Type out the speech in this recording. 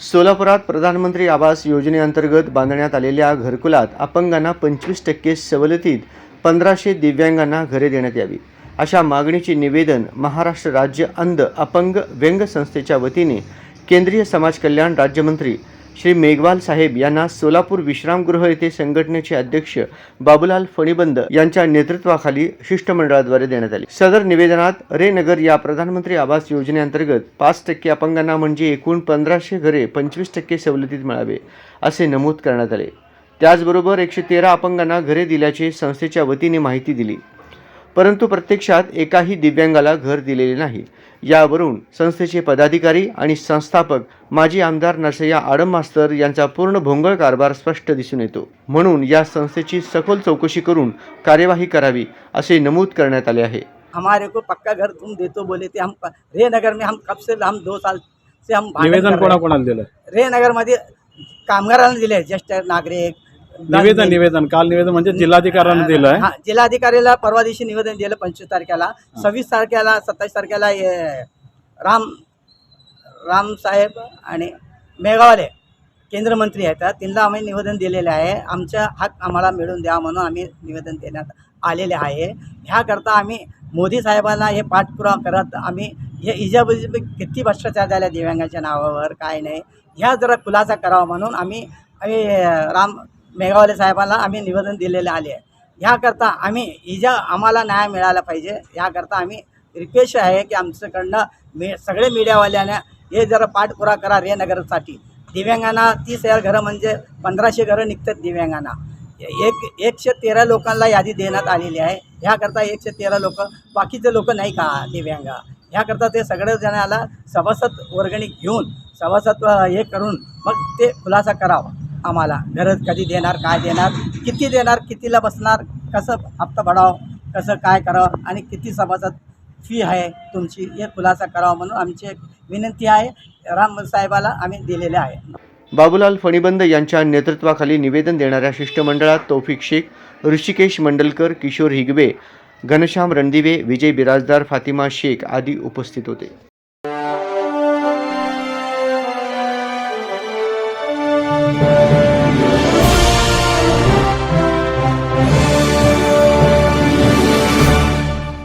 सोलापुरात प्रधानमंत्री आवास योजनेअंतर्गत बांधण्यात आलेल्या घरकुलात अपंगांना पंचवीस टक्के सवलतीत पंधराशे दिव्यांगांना घरे देण्यात यावी. अशा मागणीचे निवेदन महाराष्ट्र राज्य अंध अपंग व्यंग संस्थेच्या वतीने केंद्रीय समाज कल्याण राज्यमंत्री श्री मेघवाल साहेब यांना सोलापूर विश्रामगृह येथे संघटनेचे अध्यक्ष बाबूलाल फणीबंद यांच्या नेतृत्वाखाली शिष्टमंडळाद्वारे देण्यात आले. सदर निवेदनात रे नगर या प्रधानमंत्री आवास योजनेअंतर्गत पाच टक्के अपंगांना म्हणजे एकूण पंधराशे घरे पंचवीस टक्के सवलतीत मिळावे असे नमूद करण्यात आले. त्याचबरोबर एकशे तेरा अपंगांना घरे दिल्याचे संस्थेच्या वतीने माहिती दिली. परंतु प्रत्यक्षात एकाही दिव्यांगाला घर दिलेले नाही. यावरून संस्थेचे पदाधिकारी आणि संस्थापक माजी आमदार नरसय्या आडम मास्तर यांचा पूर्ण भोंगळ कारभार स्पष्ट दिसून येतो. म्हणून या संस्थेची सखोल चौकशी करून कार्यवाही करावी असे नमूद करण्यात आले आहे. हमारे को पक्का घर तुम दे तो बोले थे हम रे नगर में हम कब से हम दो साल से हम भांडण निवेदन कर रहे कोणा हैं. कोणाला दिलं रे नगरमध्ये कामगारांना दिले ज्येष्ठ नागरिक निवेदन निवेदन. काल निवेदन म्हणजे जिल्हाधिकाऱ्यांना दिलंय हा, जिल्हाधिकारीला परवा दिवशी निवेदन दिलं पंचवीस तारखेला. सव्वीस तारखेला सत्तावीस तारखेला हे राम राम साहेब आणि मेघावाले केंद्रमंत्री आहेत. त्यांना आम्ही निवेदन दिलेले आहे. आमचा हक आम्हाला मिळून द्या म्हणून आम्ही निवेदन देण्यात आलेले आहे. ह्याकरता आम्ही मोदी साहेबांना हे पाठपुरावा करत आम्ही हे इजाबजी किती भ्रष्टाचार झाल्या दिव्यांगाच्या नावावर काय नाही. ह्या जरा खुलासा करावा म्हणून आम्ही आम्ही राम मेघावाले साहेबांना आम्ही निवेदन दिलेले आले आहे. ह्याकरता आम्ही इजा आम्हाला न्याय मिळाला पाहिजे ह्याकरता आम्ही रिक्वेस्ट आहे की आमच्याकडनं मी सगळे मीडियावाल्यांना हे जरा पाठपुरा करा रेनगरसाठी दिव्यांगांना तीस हजार घरं म्हणजे पंधराशे घरं निघतात दिव्यांगांना. एक एकशे तेरा लोकांना यादी देण्यात आलेली आहे. ह्याकरता एकशे तेरा लोक बाकीचे लोक नाही का दिव्यांग? ह्याकरता ते सगळे जणाला सभासद वर्गणी घेऊन सभासद हे करून मग ते खुलासा करावा. आम्हाला. गरज कधी देणार काय देणार किती देणार कितीला बसणार कसं हप्ता भराव कसं काय करावं आणि किती सभासद फी आहे तुमची हे खुलासा करावा म्हणून आमची एक विनंती आहे. राम साहेबाला आम्ही दिलेले आहे. बाबूलाल फणीबंद यांच्या नेतृत्वाखाली निवेदन देणाऱ्या शिष्टमंडळात तौफिक शेख ऋषिकेश मंडलकर किशोर हिगवे घनश्याम रणदिवे विजय बिराजदार फातिमा शेख आदी उपस्थित होते.